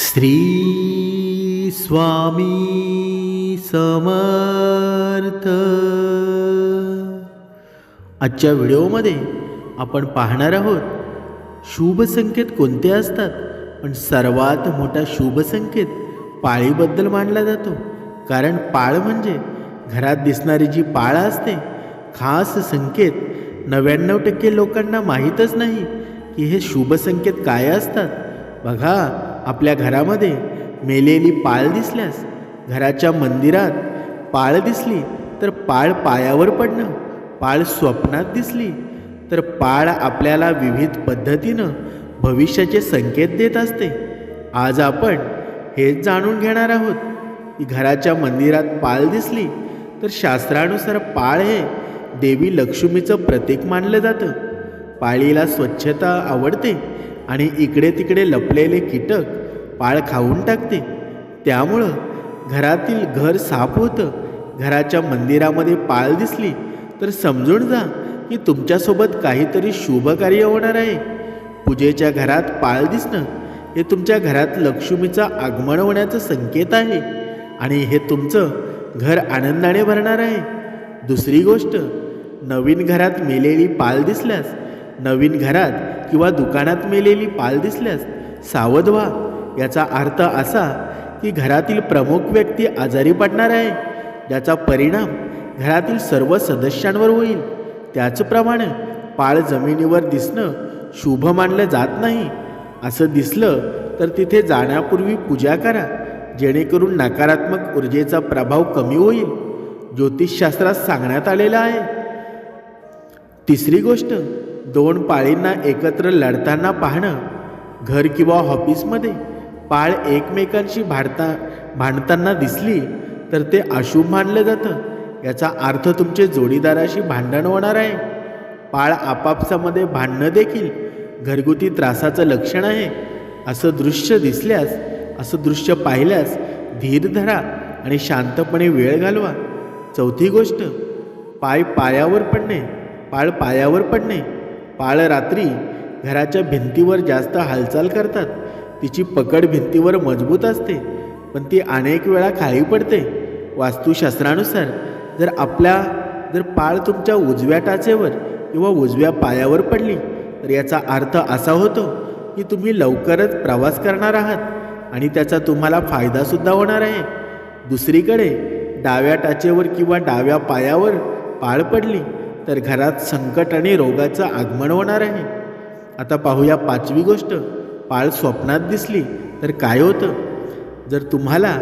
श्री स्वामी समर्थ. आजच्या व्हिडिओमध्ये आपण पाहणार आहोत शुभ संकेत कोणते असतात? पण सर्वात मोठा शुभ संकेत पाळीबद्दल मानला जातो. कारण पाळ म्हणजे घरात दिसणारी जी पाळ असते खास संकेत नव्याण्णव टक्के लोकांना माहीतच नाही की हे शुभ संकेत काय असतात. बघा आपल्या घरामध्ये मेलेली पाळ दिसल्यास घराच्या मंदिरात पाळ दिसली तर पाळ पायावर पडणं पाळ स्वप्नात दिसली तर पाळ आपल्याला विविध पद्धतीनं भविष्याचे संकेत देत असते. आज आपण हेच जाणून घेणार आहोत की घराच्या मंदिरात पाळ दिसली तर शास्त्रानुसार पाळ हे देवी लक्ष्मीचं प्रतीक मानलं जातं. पाळीला स्वच्छता आवडते आणि इकडे तिकडे लपलेले कीटक पाळ खाऊन टाकते. त्यामुळं घरातील घर साफ होतं. घराच्या मंदिरामध्ये पाळ दिसली तर समजून जा की तुमच्यासोबत काहीतरी शुभ कार्य होणार आहे. पूजेच्या घरात पाळ दिसणं हे तुमच्या घरात लक्ष्मीचं आगमन होण्याचं संकेत आहे आणि हे तुमचं घर आनंदाने भरणार आहे. दुसरी गोष्ट नवीन घरात मेलेली पाल दिसल्यास नवीन घरात किंवा दुकानात मेलेली पाल दिसल्यास सावध व्हा. याचा अर्थ असा की घरातील प्रमुख व्यक्ती आजारी पडणार आहे. ज्याचा परिणाम घरातील सर्व सदस्यांवर होईल. त्याचप्रमाणे पाळ जमिनीवर दिसणं शुभ मानलं जात नाही. असं दिसलं तर तिथे जाण्यापूर्वी पूजा करा. जेणेकरून नकारात्मक ऊर्जेचा प्रभाव कमी होईल. ज्योतिषशास्त्रात सांगण्यात आलेलं आहे. तिसरी गोष्ट दोन पाळींना एकत्र लढताना पाहणं घर किंवा ऑफिसमध्ये पाळ एकमेकांशी भांडता भांडताना दिसली तर ते अशुभ मानलं जातं. याचा अर्थ तुमचे जोडीदाराशी भांडण होणार आहे. पाळ आपापसामध्ये भांडणं देखील घरगुती त्रासाचं लक्षण आहे. असं दृश्य दिसल्यास असं दृश्य पाहिल्यास धीर धरा आणि शांतपणे वेळ घालवा. चौथी गोष्ट पाय पायावर पडणे. पाळ पायावर पडणे. पाळ रात्री घराच्या भिंतीवर जास्त हालचाल करतात. तिची पकड भिंतीवर मजबूत असते पण ती अनेक वेळा खाली पडते. वास्तुशास्त्रानुसार जर आपल्या जर पाळ तुमच्या उजव्या टाचेवर किंवा उजव्या पायावर पडली तर याचा अर्थ असा होतो की तुम्ही लवकरच प्रवास करणार आहात आणि त्याचा तुम्हाला फायदासुद्धा होणार आहे. दुसरीकडे डाव्या टाचेवर किंवा डाव्या पायावर पाळ पडली तर घरात संकट आणि रोगाचं आगमन होणार आहे. आता पाहूया पाचवी गोष्ट. पाळ स्वप्नात दिसली तर काय होतं? जर तुम्हाला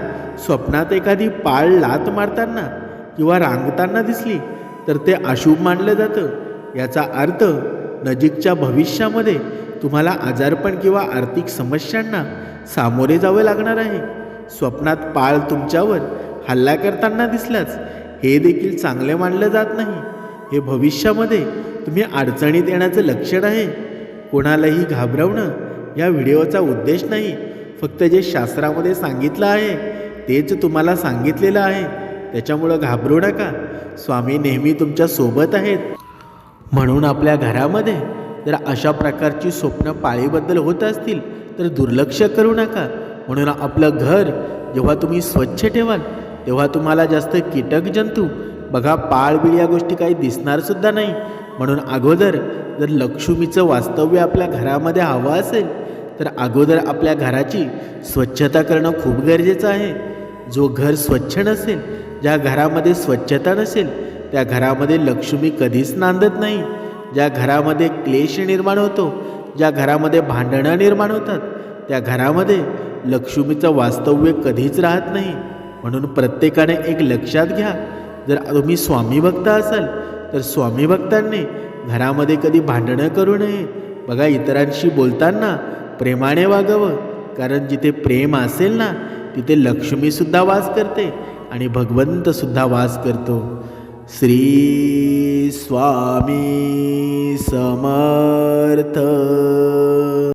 स्वप्नात एखादी पाळ लात मारताना किंवा रांगताना दिसली तर ते अशुभ मानलं जातं. याचा अर्थ नजीकच्या भविष्यामध्ये तुम्हाला आजारपण किंवा आर्थिक समस्यांना सामोरे जावे लागणार आहे. स्वप्नात पाळ तुमच्यावर हल्ला करताना दिसल्यास हे देखील चांगले मानलं जात नाही. हे भविष्यामध्ये तुम्ही अडचणीत येण्याचं लक्षण आहे. कोणालाही घाबरवणं या व्हिडिओचा उद्देश नाही. फक्त जे शास्त्रामध्ये सांगितलं आहे तेच तुम्हाला सांगितलेलं आहे. त्याच्यामुळं घाबरू नका. स्वामी नेहमी तुमच्यासोबत आहेत. म्हणून आपल्या घरामध्ये जर अशा प्रकारची स्वप्न पाळीबद्दल होत असतील तर दुर्लक्ष करू नका. म्हणून आपलं घर जेव्हा तुम्ही स्वच्छ ठेवाल तेव्हा तुम्हाला जास्त कीटक जंतू बघा पाळबिळ या गोष्टी काही दिसणारसुद्धा नाही. म्हणून अगोदर जर लक्ष्मीचं वास्तव्य आपल्या घरामध्ये हवं असेल तर अगोदर आपल्या घराची स्वच्छता करणं खूप गरजेचं आहे. जो घर स्वच्छ नसेल ज्या घरामध्ये स्वच्छता नसेल त्या घरामध्ये लक्ष्मी कधीच नांदत नाही. ज्या घरामध्ये क्लेश निर्माण होतो ज्या घरामध्ये भांडणं निर्माण होतात त्या घरामध्ये लक्ष्मीचं वास्तव्य कधीच राहत नाही. म्हणून प्रत्येकाने एक लक्षात घ्या जर तुम्ही स्वामी भक्त असाल तर स्वामी भक्तांनी घरामध्ये कधी भांडणं करू नये. बघा इतरांशी बोलताना प्रेमाने वागावं. कारण जिथे प्रेम असेल ना तिथे लक्ष्मीसुद्धा वास करते आणि भगवंतसुद्धा वास करतो. श्री स्वामी समर्थ.